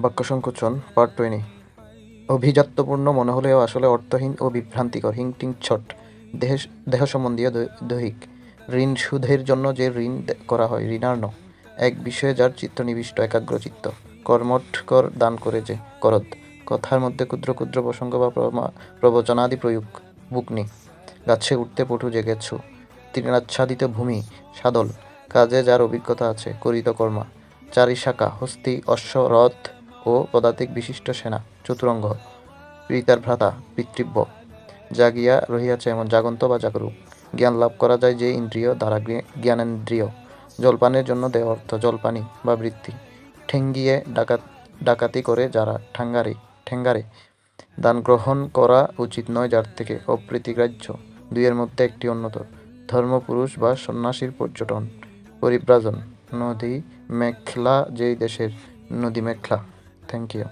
বাক্য সংকোচন part twenty অভিজাত্যপূর্ণ মনে হলেও আসলে অর্থহীন ও বিভ্রান্তিকর হিংটিং ছট, দেহ দেহ সম্বন্ধীয় দৈহিক। ঋণ সুদের জন্য যে ঋণ করা হয়, ঋণার্ণ। এক বিষয়ে যার চিত্ত নিবিষ্ট একাগ্রচিত্ত কর্মঠকর দান করে যে করদ কথার মধ্যে ক্ষুদ্র ক্ষুদ্র প্রসঙ্গ বা প্রবচনাদি প্রয়োগ। বুকনি। গাছে উঠতে পটু জেগেছ। তৃণাচ্ছাদিত ভূমি, সাদল। কাজে যার অভিজ্ঞতা আছে, করিত কর্মা। চারি শাখা হস্তি, অশ্ব, রথ ও পদাতিক বিশিষ্ট সেনা, চতুরঙ্গ, পিতার ভ্রাতা, পিতৃব্য। জাগিয়া রহিয়াছে এমন জাগন্ত বা জাগরুক জ্ঞান লাভ করা যায় যে ইন্দ্রিয় দ্বারা জ্ঞা- জ্ঞানেন্দ্রিয়। জলপানের জন্য দেহ অর্থ জলপানি বা বৃত্তি। ঠেঙ্গিয়ে ডাকাত ডাকাতি করে যারা ঠাঙ্গারে ঠেঙ্গারে দান গ্রহণ করা উচিত নয় যার থেকে অপ্রীতিগ্রাহ্য। দুইয়ের মধ্যে একটি অন্যতর। ধর্মপুরুষ বা সন্ন্যাসীর পর্যটন। পরিব্রাজন। নদী মেখলা যেই দেশের নদী মেখলা। Thank you